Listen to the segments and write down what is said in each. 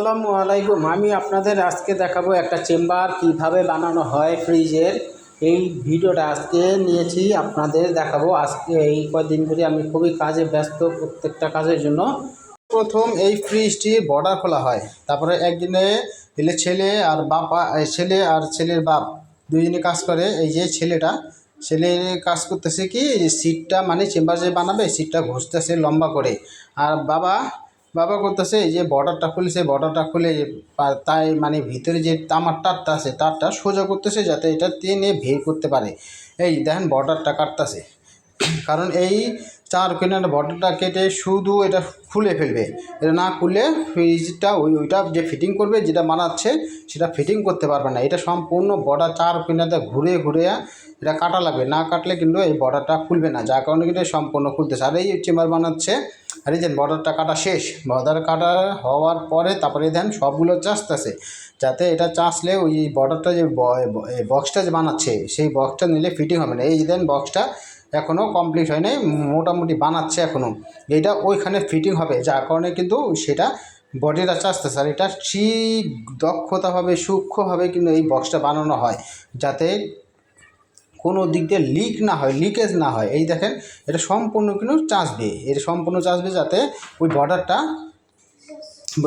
আসসালামু আলাইকুম। আমি আপনাদের আজকে দেখাবো একটা চেম্বার কীভাবে বানানো হয় ফ্রিজের। এই ভিডিওটা আজকে নিয়েছি, আপনাদের দেখাবো। আজকে এই কদিন ধরে আমি খুবই কাজে ব্যস্ত প্রত্যেকটা কাজের জন্য। প্রথম এই ফ্রিজটি বর্ডার খোলা হয়। তারপরে একদিনে এলে ছেলে আর বাপা ছেলে আর ছেলের বাপ দুইজনে কাজ করে। এই যে ছেলেটা, ছেলে কাজ করতেছে কি সিটটা মানে চেম্বার যে বানাবে সিটটা ঘষতেছে লম্বা করে। আর বাবা বাবা করতেছে এই যে বর্ডারটা খুলেছে বর্ডারটা খুলে তাই মানে ভিতরে যে তামার তারটা আছে, তারটা সোজা করতেছে যাতে এটা টেনে বের করতে পারে। এই দেখেন বর্ডারটা কাটতেছে। কারণ এই চার কিনার বর্ডারটা কেটে শুধু এটা খুলে ফেলবে। এটা না খুলে ফ্রিজটা ওই ওইটা যে ফিটিং করবে, যেটা বানাচ্ছে, সেটা ফিটিং করতে পারবে না। এটা সম্পূর্ণ বর্ডার চার কিনারটা ঘুরে ঘুরে এটা কাটা লাগবে। না কাটলে কিন্তু এই বর্ডারটা খুলবে না, যার কারণে কিন্তু সম্পূর্ণ খুলতেছে। আর এই চেম্বার বানাচ্ছে, আর এই যে বর্ডারটা কাটা শেষ, বর্ডার কাটা হওয়ার পরে তারপরে দেন সবগুলো চাষতেছে, যাতে এটা চাষলে ওই বর্ডারটা যে বক্সটা যে বানাচ্ছে, সেই বক্সটা নিলে ফিটিং হবে না। এই দেন বক্সটা এখনও কমপ্লিট হয় নাই, মোটামুটি বানাচ্ছে এখনও এটা ওইখানে ফিটিং হবে, যার কারণে কিন্তু সেটা বডিটা চাষতেছে স্যার এটা ঠিক দক্ষতাভাবে সূক্ষ্মভাবে কিন্তু এই বক্সটা বানানো হয়, যাতে কোনো দিক দিয়ে লিক না হয় লিকেজ না হয়। এই দেখেন, এটা সম্পূর্ণ কিন্তু চাষবে এটা সম্পূর্ণ চাষবে যাতে ওই বর্ডারটা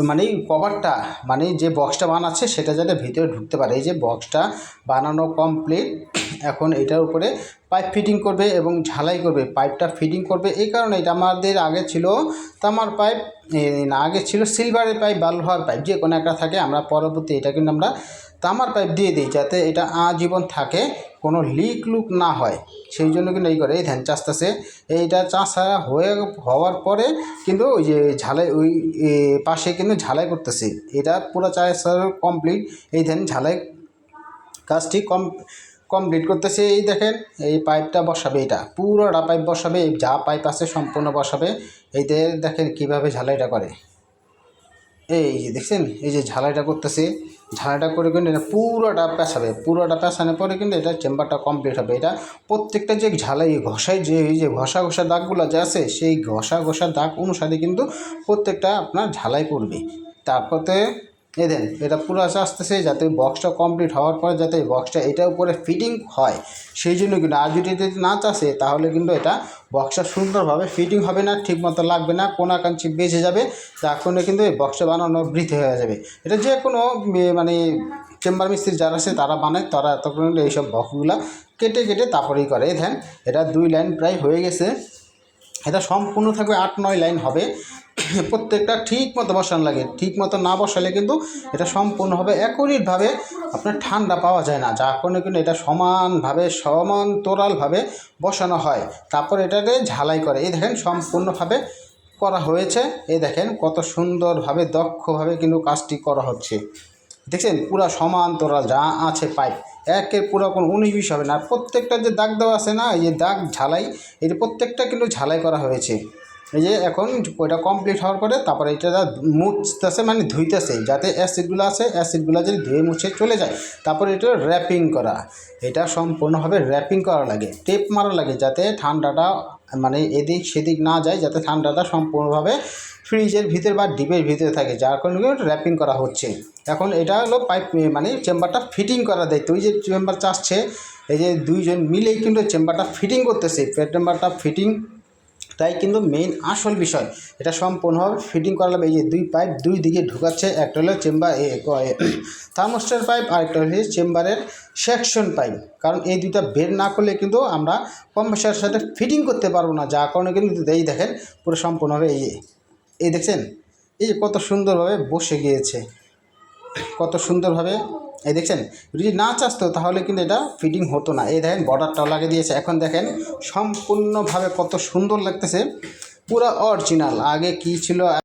মানে কভারটা মানে যে বক্সটা বানাচ্ছে, সেটা যাতে ভিতরে ঢুকতে পারে। এই যে বক্সটা বানানো কমপ্লিট এখন এটার উপরে পাইপ ফিটিং করবে এবং ঝালাই করবে। পাইপটা ফিটিং করবে এই কারণে এটা আমাদের আগে ছিল তামার পাইপ না, আগে ছিল সিলভারের পাইপ বা লোহার পাইপ যে কোনো একটা থাকে, আমরা পরবর্তী এটা কিন্তু আমরা তামার পাইপ দিয়ে দিই যাতে এটা আজীবন থাকে, কোনো লিক লুক না হয়। সেই জন্য কিন্তু এই করে এই ধ্যান চাষতেছে। এইটা চাষা হয়ে হওয়ার পরে কিন্তু ওই যে ঝালাই, ওই পাশে কিন্তু ঝালাই করতেছে। এটা পুরো চাষ কমপ্লিট এই ধ্যান ঝালাই কাজটি কম কমপ্লিট করতেছে, এই দেখেন, এই পাইপটা বসাবে এটা। পুরোটা পাইপ বসাবে যা পাইপ আছে সম্পূর্ণ বসাবে। এই দেখেন কীভাবে ঝালাইটা করে। এই যে দেখছেন, এই যে ঝালাইটা করতেছে, ঝালাইটা করে কিন্তু এটা পুরোটা পেঁচাবে। পুরোটা পেঁচানোর পরে কিন্তু এটা চেম্বারটা কমপ্লিট হবে। এটা প্রত্যেকটা যে ঝালাই, ঘষাই যে, এই যে ঘষা ঘষা দাগগুলো যে আছে, সেই ঘষা ঘষা দাগ অনুসারে কিন্তু প্রত্যেকটা আপনার ঝালাই করবে। তারপরে এ দেন, এটা পুরো আসে আসতেছে যাতে বক্সটা কমপ্লিট হওয়ার পরে যাতে এই বক্সটা এটার উপরে ফিটিং হয়। সেই জন্য কিন্তু আর যদি যদি না চাষে, তাহলে কিন্তু এটা বক্সটা সুন্দরভাবে ফিটিং হবে না ঠিক মতো লাগবে না কোনাকাঞ্চি বেঁচে যাবে যার কারণে কিন্তু এই বক্সটা বানানো বৃদ্ধি হয়ে যাবে। এটা যে কোনো মানে চেম্বার মিস্ত্রি যারা আছে, তারা বানায়, তারা তখন এইসব বক্সগুলো কেটে কেটে তারপরেই করে। ধ্যান এটা দুই লাইন প্রায় হয়ে গেছে। এটা সম্পূর্ণ থাকবে আট নয় লাইন হবে। প্রত্যেকটা ঠিক মতো বসানো লাগে। ঠিক মতো না বসালে কিন্তু এটা সম্পূর্ণভাবে অ্যাকুরেটভাবে আপনার ঠান্ডা পাওয়া যায় না, যার কারণে কিন্তু এটা সমানভাবে সমান্তরালভাবে বসানো হয়। তারপর এটাকে ঝালাই করে। এই দেখেন সম্পূর্ণভাবে করা হয়েছে। এই দেখেন কত সুন্দরভাবে, দক্ষভাবে কিন্তু কাজটি করা হচ্ছে। দেখছেন? পুরো সমান্তরাল যা আছে পাইপ। একের পুরো কোনো উনিশ বিশ হবে না। প্রত্যেকটা যে দাগ দেওয়া আছে না, এই যে দাগ ঝালাই যে প্রত্যেকটা কিন্তু ঝালাই করা হয়েছে। এই যে এখন ওইটা কমপ্লিট হওয়ার পরে তারপরে এটা মুছতেছে মানে ধুইতেছে, যাতে অ্যাসিডগুলো আছে অ্যাসিডগুলো যদি ধুয়ে মুছে চলে যায়, তারপরে এটা র্যাপিং করা। এটা সম্পূর্ণভাবে র্যাপিং করা লাগে টেপ মারা লাগে যাতে ঠান্ডাটা মানে এদিক সেদিক না যায়, যাতে ঠান্ডাটা সম্পূর্ণভাবে ফ্রিজের ভিতরে বা ডিপের ভিতরে থাকে, যার কারণে র্যাপিং করা হচ্ছে। এখন এটা হলো পাইপ মানে চেম্বারটা ফিটিং করা দায়িত্ব। ওই যে চেম্বার চাচ্ছে, এই যে দুইজন মিলেই কিন্তু চেম্বারটা ফিটিং করতেছে চেম্বারটা ফিটিং তাই কিন্তু মেইন আসল বিষয়, এটা সম্পূর্ণভাবে ফিটিং করা লাগবে। এই যে দুই পাইপ দুই দিকে ঢুকাচ্ছে, একটা হলো চেম্বার এ থার্মোস্টার পাইপ আর একটা হচ্ছে চেম্বারের সেকশন পাইপ কারণ এই দুইটা বের না করলে কিন্তু আমরা কম্প্রেসারের সাথে ফিটিং করতে পারব না, যার কারণে কিন্তু এই দেখেন, পুরো সম্পূর্ণভাবে এই এই দেখছেন? এই যে কত সুন্দরভাবে বসে গিয়েছে। কত সুন্দরভাবে, এই দেখছেন? যদি না চাষতো তাহলে কিন্তু এটা ফিটিং হতো না। এই দেখেন বর্ডারটাও লাগিয়ে দিয়েছে। এখন দেখেন, সম্পূর্ণভাবে কত সুন্দর লাগতেছে। পুরো অরিজিনাল আগে কি ছিল